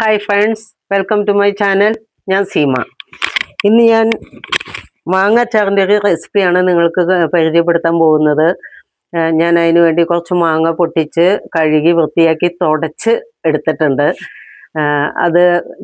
Hi friends welcome to my channel ഞാൻ സീമ. ഇന്ന് ഞാൻ മാങ്ങാച്ചാറിന്റെ ഒരു റെസിപ്പിയാണ് നിങ്ങൾക്ക് പരിചയപ്പെടുത്താൻ പോകുന്നത്. ഞാൻ അതിന് വേണ്ടി കുറച്ച് മാങ്ങ പൊട്ടിച്ച് കഴുകി വൃത്തിയാക്കി തുടച്ച് എടുത്തിട്ടുണ്ട്. അത്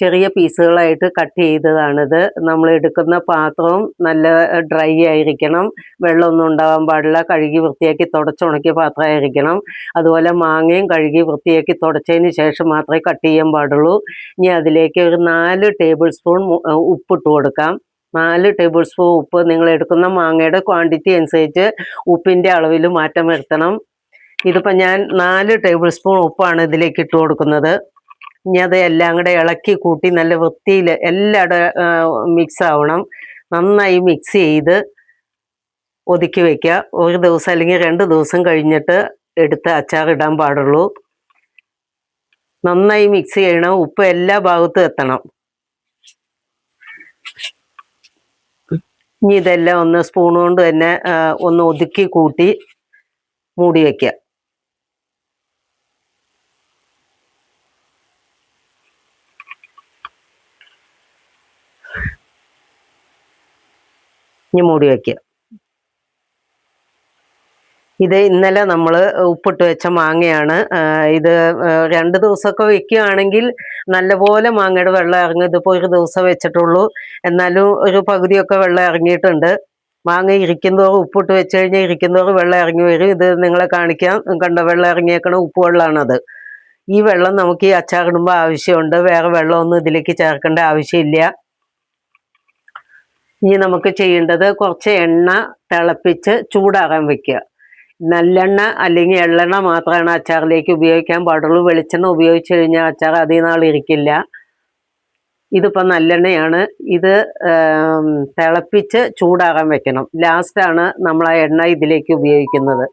ചെറിയ പീസുകളായിട്ട് കട്ട് ചെയ്തതാണിത്. നമ്മൾ എടുക്കുന്ന പാത്രവും നല്ല ഡ്രൈ ആയിരിക്കണം. വെള്ളമൊന്നും ഉണ്ടാവാൻ പാടില്ല. കഴുകി വൃത്തിയാക്കി തുടച്ചുണക്കിയ പാത്രമായിരിക്കണം. അതുപോലെ മാങ്ങയും കഴുകി വൃത്തിയാക്കി തുടച്ചതിന് ശേഷം മാത്രമേ കട്ട് ചെയ്യാൻ പാടുള്ളൂ. ഇനി അതിലേക്ക് ഒരു നാല് ടേബിൾ സ്പൂൺ ഉപ്പിട്ട് കൊടുക്കാം. നാല് ടേബിൾ സ്പൂൺ ഉപ്പ്. നിങ്ങൾ എടുക്കുന്ന മാങ്ങയുടെ ക്വാണ്ടിറ്റി അനുസരിച്ച് ഉപ്പിന്റെ അളവിൽ മാറ്റം വരുത്തണം. ഇതിപ്പോൾ ഞാൻ നാല് ടേബിൾ സ്പൂൺ ഉപ്പാണ് ഇതിലേക്ക് ഇട്ട് കൊടുക്കുന്നത്. ഇനി അത് എല്ലാം കൂടെ ഇളക്കി കൂട്ടി നല്ല വൃത്തിയിൽ എല്ലായിടും മിക്സ് ആവണം. നന്നായി മിക്സ് ചെയ്ത് ഒതുക്കി വയ്ക്കുക ഒരു ദിവസം അല്ലെങ്കിൽ രണ്ട് ദിവസം കഴിഞ്ഞിട്ട് എടുത്ത് അച്ചാർ ഇടാൻ പാടുള്ളൂ. നന്നായി മിക്സ് ചെയ്യണം. ഉപ്പ് എല്ലാ ഭാഗത്തും എത്തണം. ഇനി ഇതെല്ലാം ഒന്ന് സ്പൂൺ കൊണ്ട് തന്നെ ഒന്ന് ഒതുക്കി കൂട്ടി മൂടി വെക്കുക ഇനി മൂടി വയ്ക്കുക ഇത് ഇന്നലെ നമ്മൾ ഉപ്പിട്ട് വെച്ച മാങ്ങയാണ്. ഇത് രണ്ട് ദിവസമൊക്കെ വെക്കുകയാണെങ്കിൽ നല്ലപോലെ മാങ്ങയുടെ വെള്ളം ഇറങ്ങും. ഇതിപ്പോൾ ഒരു ദിവസം വെച്ചിട്ടുള്ളൂ. എന്നാലും ഒരു പകുതിയൊക്കെ വെള്ളം ഇറങ്ങിയിട്ടുണ്ട്. മാങ്ങ ഇരിക്കുന്നതോറും ഉപ്പിട്ട് വെച്ച് കഴിഞ്ഞാൽ ഇരിക്കുന്നതോറും വെള്ളം ഇറങ്ങി വരും. ഇത് നിങ്ങളെ കാണിക്കാം. കണ്ട? വെള്ളം ഇറങ്ങിയേക്കണ ഉപ്പ് വെള്ളമാണത് ഈ വെള്ളം നമുക്ക് ഈ അച്ചാറിടുമ്പോൾ ആവശ്യമുണ്ട്. വേറെ വെള്ളമൊന്നും ഇതിലേക്ക് ചേർക്കേണ്ട ആവശ്യമില്ല. ഇനി നമുക്ക് ചെയ്യേണ്ടത് കുറച്ച് എണ്ണ തിളപ്പിച്ച് ചൂടാകാൻ വെക്കുക. നല്ലെണ്ണ അല്ലെങ്കിൽ എള്ളെണ്ണ മാത്രമാണ് അച്ചാറിലേക്ക് ഉപയോഗിക്കാൻ പാടുള്ളൂ. വെളിച്ചെണ്ണ ഉപയോഗിച്ച് കഴിഞ്ഞാൽ അച്ചാർ അധികം നാൾ ഇരിക്കില്ല. ഇതിപ്പോൾ നല്ലെണ്ണയാണ്. ഇത് തിളപ്പിച്ച് ചൂടാകാൻ വെക്കണം. ലാസ്റ്റാണ് നമ്മൾ ആ എണ്ണ ഇതിലേക്ക് ഉപയോഗിക്കുന്നത്.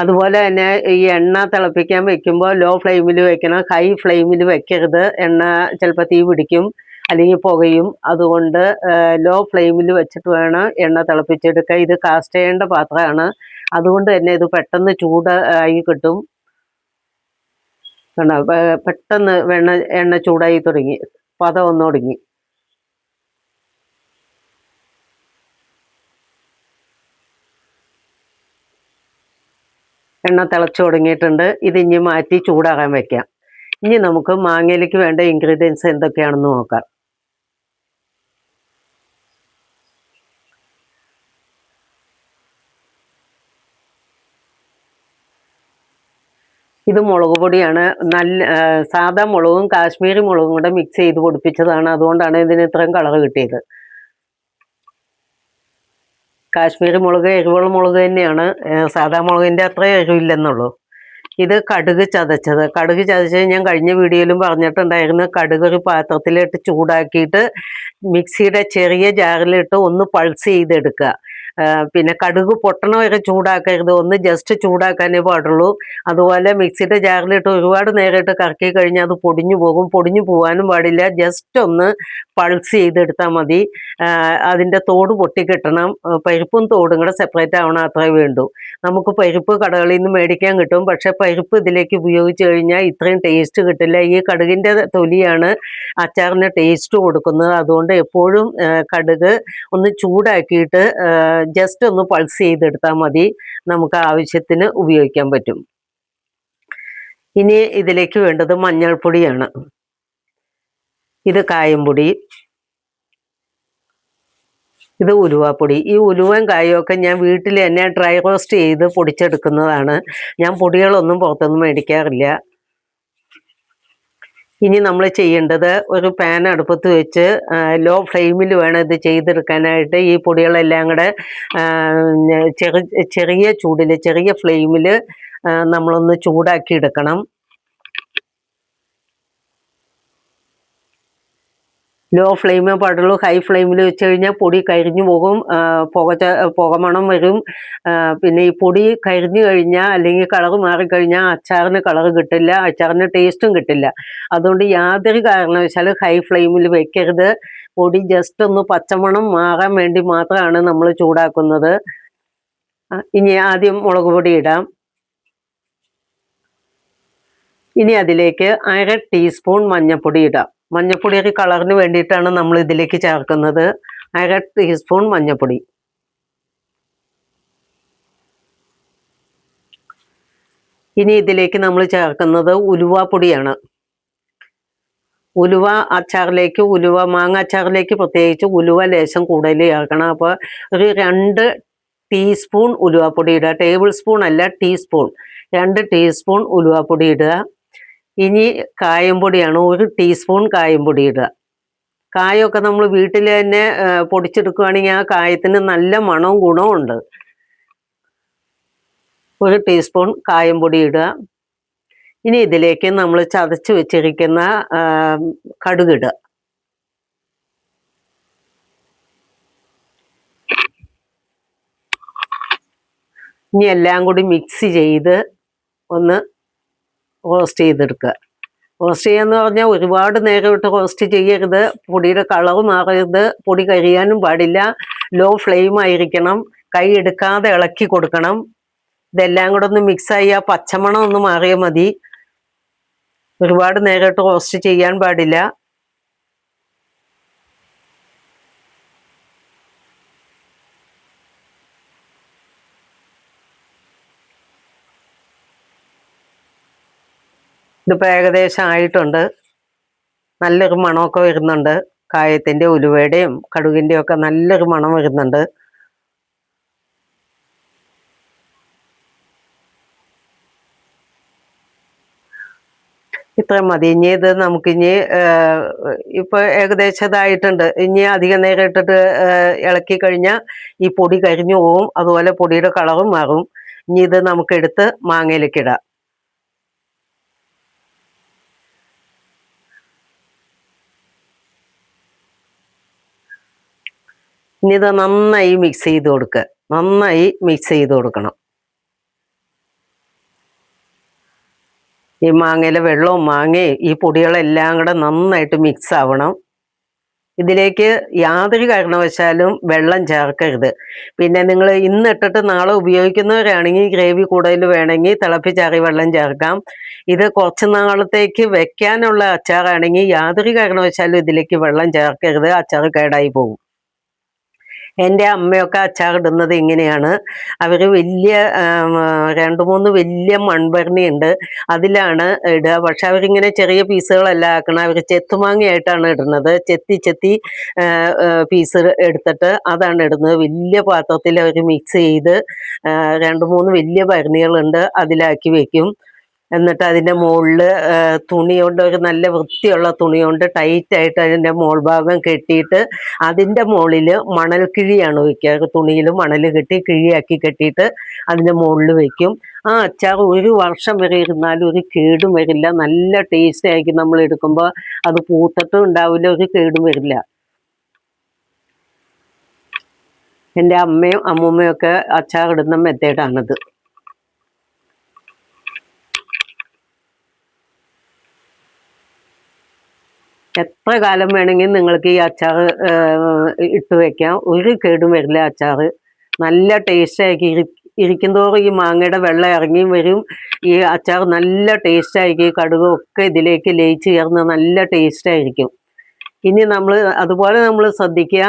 അതുപോലെ തന്നെ ഈ എണ്ണ തിളപ്പിക്കാൻ വെക്കുമ്പോൾ ലോ ഫ്ലെയിമിൽ വെക്കണം ഹൈ ഫ്ലെയിമിൽ വെക്കരുത്. എണ്ണ ചിലപ്പോൾ തീ പിടിക്കും. അല്ലെങ്കിൽ പുകയും അതുകൊണ്ട് ലോ ഫ്ലെയിമിൽ വെച്ചിട്ട് വേണം എണ്ണ തിളപ്പിച്ചെടുക്കുക ഇത് കാസ്റ്റ് ചെയ്യേണ്ട പാത്രമാണ്. അതുകൊണ്ട് തന്നെ ഇത് പെട്ടെന്ന് ചൂട് ആയി കിട്ടും. കണ്ടോ? പെട്ടെന്ന് വെണ്ണ എണ്ണ ചൂടായി തുടങ്ങി. പത ഒന്ന് തുടങ്ങി എണ്ണ തിളച്ചു തുടങ്ങിയിട്ടുണ്ട് ഇത് ഇനി മാറ്റി ചൂടാകാൻ വയ്ക്കാം ഇനി നമുക്ക് മാങ്ങയിലേക്ക് വേണ്ട ഇൻഗ്രീഡിയൻസ് എന്തൊക്കെയാണെന്ന് നോക്കാം. ഇത് മുളക് പൊടിയാണ്. നല്ല സാധാ മുളകും കാശ്മീരി മുളകും കൂടെ മിക്സ് ചെയ്ത് പൊടിപ്പിച്ചതാണ്. അതുകൊണ്ടാണ് ഇതിന് ഇത്രയും കളർ കിട്ടിയത്. കാശ്മീരി മുളക് എരിവുള്ള മുളക് തന്നെയാണ്. സാധാ മുളകിന്റെ അത്ര എരിവില്ലെന്നുള്ളൂ. ഇത് കടുക് ചതച്ചത്. കടുക് ചതച്ചത് ഞാൻ കഴിഞ്ഞ വീഡിയോയിലും പറഞ്ഞിട്ടുണ്ടായിരുന്നു. കടുക് ഒരു പാത്രത്തിലിട്ട് ചൂടാക്കിയിട്ട് മിക്സിയുടെ ചെറിയ ജാറിലിട്ട് ഒന്ന് പൾസ് ചെയ്തെടുക്കുക. പിന്നെ കടുക് പൊട്ടണമൊക്കെ ചൂടാക്കരുത്. ഒന്ന് ജസ്റ്റ് ചൂടാക്കാനേ പാടുള്ളൂ. അതുപോലെ മിക്സിയുടെ ജാറിലിട്ട് ഒരുപാട് നേരമായിട്ട് കറക്കി കഴിഞ്ഞാൽ അത് പൊടിഞ്ഞു പോകും. പൊടിഞ്ഞു പോകാനും പാടില്ല. ജസ്റ്റ് ഒന്ന് പൾസ് ചെയ്തെടുത്താൽ മതി. അതിന്റെ തോട് പൊട്ടിക്കിട്ടണം പരിപ്പും തോടും കൂടെ സെപ്പറേറ്റ് ആവണം അത്രേ വേണ്ടൂ. നമുക്ക് പരിപ്പ് കടകളിൽ നിന്ന് മേടിക്കാൻ കിട്ടും. പക്ഷെ പരിപ്പ് ഇതിലേക്ക് ഉപയോഗിച്ച് കഴിഞ്ഞാൽ ഇത്രയും ടേസ്റ്റ് കിട്ടില്ല. ഈ കടുകിന്റെ തൊലിയാണ് അച്ചാറിന് ടേസ്റ്റ് കൊടുക്കുന്നത്. അതുകൊണ്ട് എപ്പോഴും കടുക് ഒന്ന് ചൂടാക്കിയിട്ട് ജസ്റ്റ് ഒന്ന് പൾസ് ചെയ്തെടുത്താൽ മതി. നമുക്ക് ആവശ്യത്തിന് ഉപയോഗിക്കാൻ പറ്റും. ഇനി ഇതിലേക്ക് വേണ്ടത് മഞ്ഞൾപ്പൊടിയാണ്. ഇത് കായംപൊടി. ഇത് ഉലുവാപ്പൊടി. ഈ ഉലുവയും കായൊക്കെ ഞാൻ വീട്ടിൽ തന്നെ ഡ്രൈ റോസ്റ്റ് ചെയ്ത് പൊടിച്ചെടുക്കുന്നതാണ്. ഞാൻ പൊടികളൊന്നും പുറത്തൊന്നും മേടിക്കാറില്ല. ഇനി നമ്മൾ ചെയ്യേണ്ടത് ഒരു പാൻ അടുപ്പത്ത് വെച്ച് ലോ ഫ്ലെയിമിൽ വേണം ഇത് ചെയ്തെടുക്കാനായിട്ട്. ഈ പൊടികളെല്ലാം കൂടെ ചെറിയ ചൂടിൽ ചെറിയ ഫ്ലെയിമിൽ നമ്മളൊന്ന് ചൂടാക്കി എടുക്കണം ലോ ഫ്ലെയിമേ പാടുള്ളൂ ഹൈ ഫ്ലെയിമിൽ വെച്ച് കഴിഞ്ഞാൽ പൊടി കരിഞ്ഞു പോകും. പുക പുകമണം വരും. പിന്നെ ഈ പൊടി കരിഞ്ഞു കഴിഞ്ഞാൽ അല്ലെങ്കിൽ കളർ മാറിക്കഴിഞ്ഞാൽ അച്ചാറിന് കളർ കിട്ടില്ല. അച്ചാറിന് ടേസ്റ്റും കിട്ടില്ല. അതുകൊണ്ട് യാതൊരു കാരണവശാലും ഹൈ ഫ്ലെയിമിൽ വെക്കരുത്. പൊടി ജസ്റ്റ് ഒന്ന് പച്ചമണം മാറാൻ വേണ്ടി മാത്രമാണ് നമ്മൾ ചൂടാക്കുന്നത്. ഇനി ആദ്യം മുളക് പൊടി ഇടാം. ഇനി അതിലേക്ക് അര ടീസ്പൂൺ മഞ്ഞൾപ്പൊടി ഇടാം. മഞ്ഞൾപ്പൊടി ഒക്കെ കളറിന് വേണ്ടിയിട്ടാണ് നമ്മൾ ഇതിലേക്ക് ചേർക്കുന്നത്. അര ടീസ്പൂൺ മഞ്ഞൾപ്പൊടി ഇനി ഇതിലേക്ക് നമ്മൾ ചേർക്കുന്നത് ഉലുവാപ്പൊടിയാണ് ഉലുവ അച്ചാറിലേക്ക് ഉലുവ മാങ്ങ അച്ചാറിലേക്ക് പ്രത്യേകിച്ച് ഉലുവ ലേശം കൂടുതൽ ചേർക്കണം. അപ്പോൾ ഒരു രണ്ട് ടീസ്പൂൺ ഉലുവപ്പൊടി ഇടുക. ടേബിൾ സ്പൂൺ അല്ല ടീസ്പൂൺ രണ്ട് ടീസ്പൂൺ ഉലുവപ്പൊടി ഇടുക. ഇനി കായംപൊടിയാണ് ഒരു ടീസ്പൂൺ കായംപൊടി ഇടുക. കായമൊക്കെ നമ്മൾ വീട്ടിൽ തന്നെ പൊടിച്ചെടുക്കുകയാണെങ്കിൽ ആ കായത്തിന് നല്ല മണവും ഗുണവും ഉണ്ട്. ഒരു ടീസ്പൂൺ കായംപൊടി ഇടുക. ഇനി ഇതിലേക്ക് നമ്മൾ ചതച്ച് വെച്ചിരിക്കുന്ന കടുകിടുക ഇനി എല്ലാം കൂടി മിക്സ് ചെയ്ത് ഒന്ന് റോസ്റ്റ് ചെയ്തെടുക്കുക. റോസ്റ്റ് എന്ന് പറഞ്ഞാൽ ഒരുപാട് നേരം ഇട്ട് റോസ്റ്റ് ചെയ്യരുത്. പൊടിയുടെ കളർ മാറരുത്. പൊടി കരിയാനും പാടില്ല. ലോ ഫ്ലെയിം ആയിരിക്കണം. കൈ എടുക്കാതെ ഇളക്കി കൊടുക്കണം. ഇതെല്ലാം കൂടെ ഒന്ന് മിക്സായി ആ പച്ചമണം ഒന്ന് മാറിയാൽ മതി. ഒരുപാട് നേരം ഇട്ട് റോസ്റ്റ് ചെയ്യാൻ പാടില്ല. ഇതിപ്പോൾ ഏകദേശം ആയിട്ടുണ്ട്. നല്ലൊരു മണമൊക്കെ വരുന്നുണ്ട്. കായത്തിന്റെ ഉലുവയുടെയും കടുകിന്റെയും ഒക്കെ നല്ലൊരു മണം വരുന്നുണ്ട്. ഇത്രയും മതി. ഇനി ഇത് നമുക്കിനി ഇപ്പൊ ഏകദേശം ഇതായിട്ടുണ്ട് ഇനി അധികം നേരം ഇട്ടിട്ട് ഇളക്കി കഴിഞ്ഞാൽ ഈ പൊടി കരിഞ്ഞു പോവും. അതുപോലെ പൊടിയുടെ കളറും മാറും. ഇനി ഇത് നമുക്കെടുത്ത് മാങ്ങയിലേക്ക് ഇടാം. ഇനി ഇത് നന്നായി മിക്സ് ചെയ്ത് കൊടുക്കുക നന്നായി മിക്സ് ചെയ്ത് കൊടുക്കണം. ഈ മാങ്ങയിലെ വെള്ളവും മാങ്ങയും ഈ പൊടികളെല്ലാം കൂടെ നന്നായിട്ട് മിക്സ് ആവണം. ഇതിലേക്ക് യാതൊരു കാരണവശാലും വെള്ളം ചേർക്കരുത്. പിന്നെ നിങ്ങൾ ഇന്ന് ഇട്ടിട്ട് നാളെ ഉപയോഗിക്കുന്നവരാണെങ്കിൽ ഗ്രേവി കൂടുതൽ വേണമെങ്കിൽ തിളപ്പിച്ചാറി വെള്ളം ചേർക്കാം. ഇത് കുറച്ച് നാളത്തേക്ക് വെക്കാനുള്ള അച്ചാറാണെങ്കിൽ യാതൊരു കാരണവശാലും ഇതിലേക്ക് വെള്ളം ചേർക്കരുത്. അച്ചാർ കേടായി പോകും. എന്റെ അമ്മയൊക്കെ അച്ചാറിടുന്നത് ഇങ്ങനെയാണ്. അവർ വലിയ രണ്ട് മൂന്ന് വലിയ മൺഭരണി ഉണ്ട്. അതിലാണ് ഇടുക. പക്ഷെ അവരിങ്ങനെ ചെറിയ പീസുകളല്ല ആക്കണം. അവർ ചെത്തുമാങ്ങയായിട്ടാണ് ഇടുന്നത്. ചെത്തി ചെത്തി പീസ് എടുത്തിട്ട് അതാണ് ഇടുന്നത്. വലിയ പാത്രത്തിൽ അവർ മിക്സ് ചെയ്ത് രണ്ട് മൂന്ന് വലിയ ഭരണികളുണ്ട്. അതിലാക്കി വെക്കും. എന്നിട്ട് അതിന്റെ മുകളിൽ തുണി കൊണ്ട് ഒരു നല്ല വൃത്തിയുള്ള തുണി കൊണ്ട് ടൈറ്റായിട്ട് അതിന്റെ മോൾ ഭാഗം കെട്ടിയിട്ട് അതിന്റെ മുകളിൽ മണൽ കിഴിയാണ് വയ്ക്കുക തുണിയിൽ മണൽ കെട്ടി കിഴിയാക്കി കെട്ടിയിട്ട് അതിന്റെ മുകളിൽ വയ്ക്കും ആ അച്ചാർ ഒരു വർഷം വരെ ഇരുന്നാലും ഒരു കേടും വരില്ല. നല്ല ടേസ്റ്റ് ആയിരിക്കും നമ്മൾ എടുക്കുമ്പോൾ അത് പൂത്തട്ടും ഉണ്ടാവില്ല ഒരു കേടും വരില്ല. എന്റെ അമ്മയും അമ്മൂമ്മയും ഒക്കെ അച്ചാർ ഇടുന്ന മെത്തേഡാണിത് എത്ര കാലം വേണമെങ്കിൽ നിങ്ങൾക്ക് ഈ അച്ചാർ ഇട്ട് വെക്കാം. ഒരു കേടും വരില്ല അച്ചാർ നല്ല ടേസ്റ്റ് ആയിരിക്കും. ഇരിക്കും ഇരിക്കുന്തോറും ഈ മാങ്ങയുടെ വെള്ളം ഇറങ്ങിയും വരും. ഈ അച്ചാർ നല്ല ടേസ്റ്റ് കടുകൊക്കെ ഇതിലേക്ക് ലയിച്ച് ചേർന്ന് നല്ല ടേസ്റ്റായിരിക്കും ഇനി നമ്മൾ അതുപോലെ നമ്മൾ ശ്രദ്ധിക്കുക.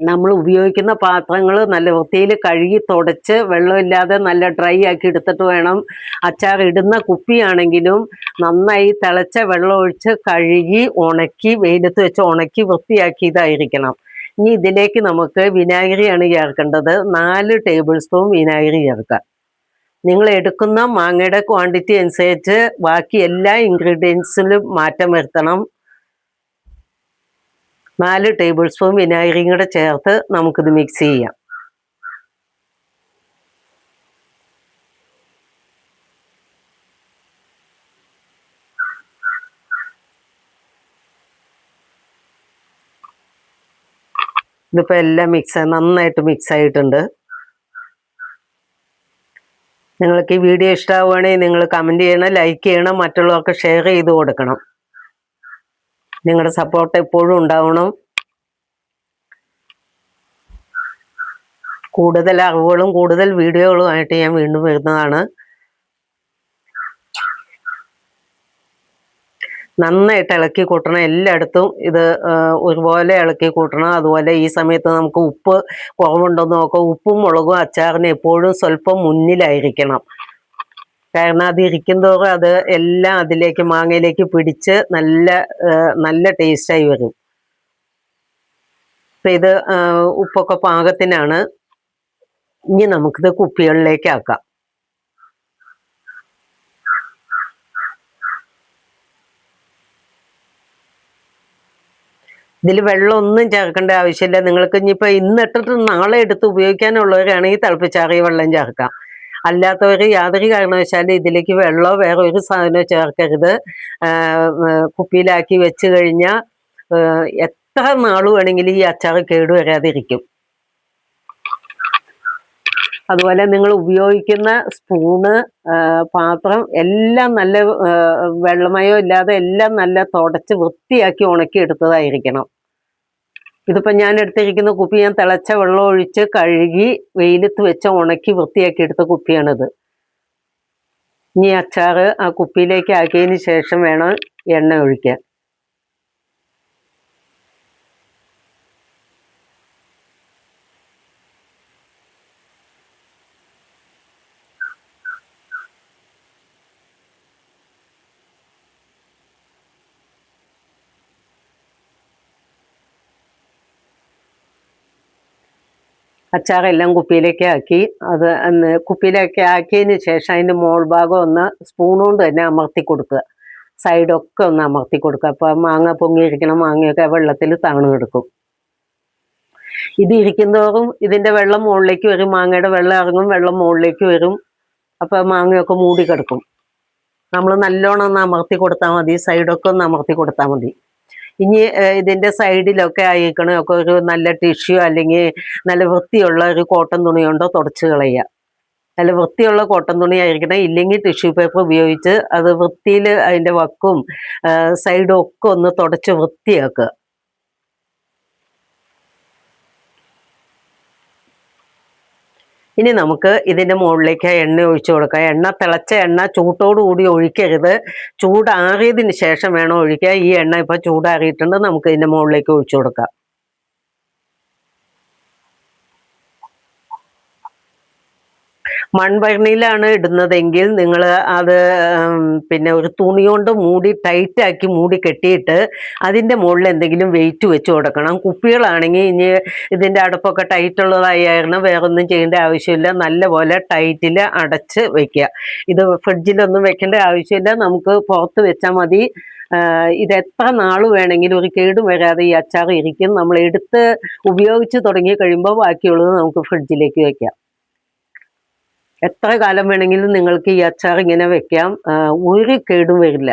നമ്മൾ ഉപയോഗിക്കുന്ന പാത്രങ്ങൾ നല്ല വൃത്തിയിൽ കഴുകി തുടച്ച് വെള്ളമില്ലാതെ നല്ല ഡ്രൈ ആക്കി എടുത്തിട്ട് വേണം. അച്ചാർ ഇടുന്ന കുപ്പിയാണെങ്കിലും നന്നായി തിളച്ച വെള്ളം ഒഴിച്ച് കഴുകി ഉണക്കി വെയിലത്ത് വെച്ച് ഉണക്കി വൃത്തിയാക്കി ഇതായിരിക്കണം ഇനി ഇതിലേക്ക് നമുക്ക് വിനാഗിരിയാണ് ചേർക്കേണ്ടത്. നാല് ടേബിൾ സ്പൂൺ വിനാഗിരി ചേർക്കുക. നിങ്ങൾ എടുക്കുന്ന മാങ്ങയുടെ ക്വാണ്ടിറ്റി അനുസരിച്ച് ബാക്കി എല്ലാ ഇൻഗ്രീഡിയൻസിലും മാറ്റം വരുത്തണം. നാല് ടേബിൾ സ്പൂൺ വിനാഗിരിയും കൂടെ ചേർത്ത് നമുക്കിത് മിക്സ് ചെയ്യാം. ഇതിപ്പോൾ എല്ലാം മിക്സ് നന്നായിട്ട് മിക്സ് ആയിട്ടുണ്ട്. നിങ്ങൾക്ക് ഈ വീഡിയോ ഇഷ്ടമാവുകയാണെങ്കിൽ നിങ്ങൾ കമന്റ് ചെയ്യണം ലൈക്ക് ചെയ്യണം മറ്റുള്ളവർക്ക് ഷെയർ ചെയ്ത് കൊടുക്കണം. നിങ്ങളുടെ സപ്പോർട്ട് എപ്പോഴും ഉണ്ടാവണം. കൂടുതൽ അറിവുകളും കൂടുതൽ വീഡിയോകളുമായിട്ട് ഞാൻ വീണ്ടും വരുന്നതാണ്. നന്നായിട്ട് ഇളക്കി കൂട്ടണം. എല്ലായിടത്തും ഇത് ഒരുപോലെ ഇളക്കി കൂട്ടണം. അതുപോലെ ഈ സമയത്ത് നമുക്ക് ഉപ്പ് കുറവുണ്ടോ നോക്കാം. ഉപ്പും മുളകും അച്ചാറിന് എപ്പോഴും സ്വല്പം മുന്നിലായിരിക്കണം. കാരണം അത് ഇരിക്കും തോറും അത് എല്ലാം അതിലേക്ക് മാങ്ങയിലേക്ക് പിടിച്ച് നല്ല നല്ല ടേസ്റ്റായി വരും. അപ്പൊ ഇത് ഉപ്പൊക്കെ പാകത്തിനാണ്. ഇനി നമുക്കിത് കുപ്പികളിലേക്ക് ആക്കാം. ഇതിൽ വെള്ളമൊന്നും ചേർക്കേണ്ട ആവശ്യമില്ല. നിങ്ങൾക്ക് ഇനിയിപ്പോൾ ഇന്നിട്ടിട്ട് നാളെ എടുത്ത് ഉപയോഗിക്കാനുള്ളവരാണെങ്കിൽ തിളപ്പിച്ചാറിയ വെള്ളം ചേർക്കാം. അല്ലാത്തവർ യാതൊരു കാരണവശാലും ഇതിലേക്ക് വെള്ളമോ വേറെ ഒരു സാധനമോ ചേർക്കരുത്. കുപ്പിയിലാക്കി വെച്ച് കഴിഞ്ഞാൽ എത്ര നാൾ വേണമെങ്കിലും ഈ അച്ചാർ കേടുവരാതിരിക്കും അതുപോലെ നിങ്ങൾ ഉപയോഗിക്കുന്ന സ്പൂണ് പാത്രം എല്ലാം നല്ല വെള്ളമയോ ഇല്ലാതെ എല്ലാം നല്ല തുടച്ച് വൃത്തിയാക്കി ഉണക്കി എടുത്തതായിരിക്കണം ഇതിപ്പോൾ ഞാൻ എടുത്തിരിക്കുന്ന കുപ്പി ഞാൻ തിളച്ച വെള്ളം ഒഴിച്ച് കഴുകി വെയിലത്ത് വെച്ച് ഉണക്കി വൃത്തിയാക്കി എടുത്ത കുപ്പിയാണിത്. ഇനി അച്ചാറ് ആ കുപ്പിയിലേക്ക് ആക്കിയതിന് ശേഷം വേണം എണ്ണ ഒഴിക്കാൻ. അച്ചാറെല്ലാം കുപ്പിയിലേക്ക് ആക്കി അത് അന്ന് കുപ്പിയിലേക്ക് ആക്കിയതിന് ശേഷം അതിന്റെ മോൾ ഭാഗം ഒന്ന് സ്പൂൺ കൊണ്ട് തന്നെ അമർത്തി കൊടുക്കുക. സൈഡൊക്കെ ഒന്ന് അമർത്തി കൊടുക്കുക. അപ്പോൾ മാങ്ങ പൊങ്ങിയിരിക്കണ മാങ്ങയൊക്കെ വെള്ളത്തിൽ താണു കിടക്കും ഇത് ഇരിക്കുന്നതോറും ഇതിന്റെ വെള്ളം മുകളിലേക്ക് വരും. മാങ്ങയുടെ വെള്ളം ഇറങ്ങും വെള്ളം മുകളിലേക്ക് വരും. അപ്പോൾ മാങ്ങയൊക്കെ മൂടി കിടക്കും. നമ്മൾ നല്ലോണം ഒന്ന് അമർത്തി കൊടുത്താൽ മതി. സൈഡൊക്കെ ഒന്ന് അമർത്തി കൊടുത്താൽ മതി. ഇനി ഇതിന്റെ സൈഡിലൊക്കെ ആയിക്കണ ഒക്കെ ഒരു നല്ല ടിഷ്യൂ അല്ലെങ്കിൽ നല്ല വൃത്തിയുള്ള ഒരു കോട്ടൺ തുണി കൊണ്ടോ തുടച്ച് കളയുക. നല്ല വൃത്തിയുള്ള കോട്ടൺ തുണി ആയിരിക്കണം ഇല്ലെങ്കിൽ ടിഷ്യൂ പേപ്പർ ഉപയോഗിച്ച് അത് വൃത്തിയിൽ അതിന്റെ വക്കും സൈഡും ഒക്കെ ഒന്ന് തുടച്ച് വൃത്തിയാക്കുക. ഇനി നമുക്ക് ഇതിന്റെ മുകളിലേക്ക് എണ്ണ ഒഴിച്ചു കൊടുക്കാം. എണ്ണ തിളച്ച എണ്ണ കൂടി ഒഴിക്കരുത്. ചൂടാറിയതിന് ശേഷം വേണം ഒഴിക്കാൻ. ഈ എണ്ണ ഇപ്പോൾ ചൂടാറിയിട്ടുണ്ട്. നമുക്ക് ഇതിന്റെ മുകളിലേക്ക് ഒഴിച്ചു കൊടുക്കാം. മൺഭരണിയിലാണ് ഇടുന്നതെങ്കിൽ നിങ്ങൾ അത് പിന്നെ ഒരു തുണി കൊണ്ട് മൂടി ടൈറ്റ് ആക്കി മൂടി കെട്ടിയിട്ട് അതിന്റെ മുകളിൽ എന്തെങ്കിലും വെയിറ്റ് വെച്ച് കൊടുക്കണം. കുപ്പികളാണെങ്കിൽ ഇനി ഇതിന്റെ അടുപ്പൊക്കെ ടൈറ്റ് ഉള്ളതായി കാരണം വേറെ ഒന്നും ചെയ്യേണ്ട ആവശ്യമില്ല. നല്ലപോലെ ടൈറ്റിൽ അടച്ച് വയ്ക്കുക ഇത് ഫ്രിഡ്ജിലൊന്നും വെക്കേണ്ട ആവശ്യമില്ല. നമുക്ക് പുറത്ത് വെച്ചാൽ മതി. ഇത് എത്ര നാൾ വേണമെങ്കിലും ഒരു കേടും വരാതെ ഈ അച്ചാർ ഇരിക്കും. നമ്മൾ എടുത്ത് ഉപയോഗിച്ച് തുടങ്ങി കഴിയുമ്പോൾ ബാക്കിയുള്ളത് നമുക്ക് ഫ്രിഡ്ജിലേക്ക് വെക്കാം. എത്ര കാലം വേണമെങ്കിലും നിങ്ങൾക്ക് ഈ അച്ചാർ ഇങ്ങനെ വെക്കാം. ഒരു കേടും വരില്ല.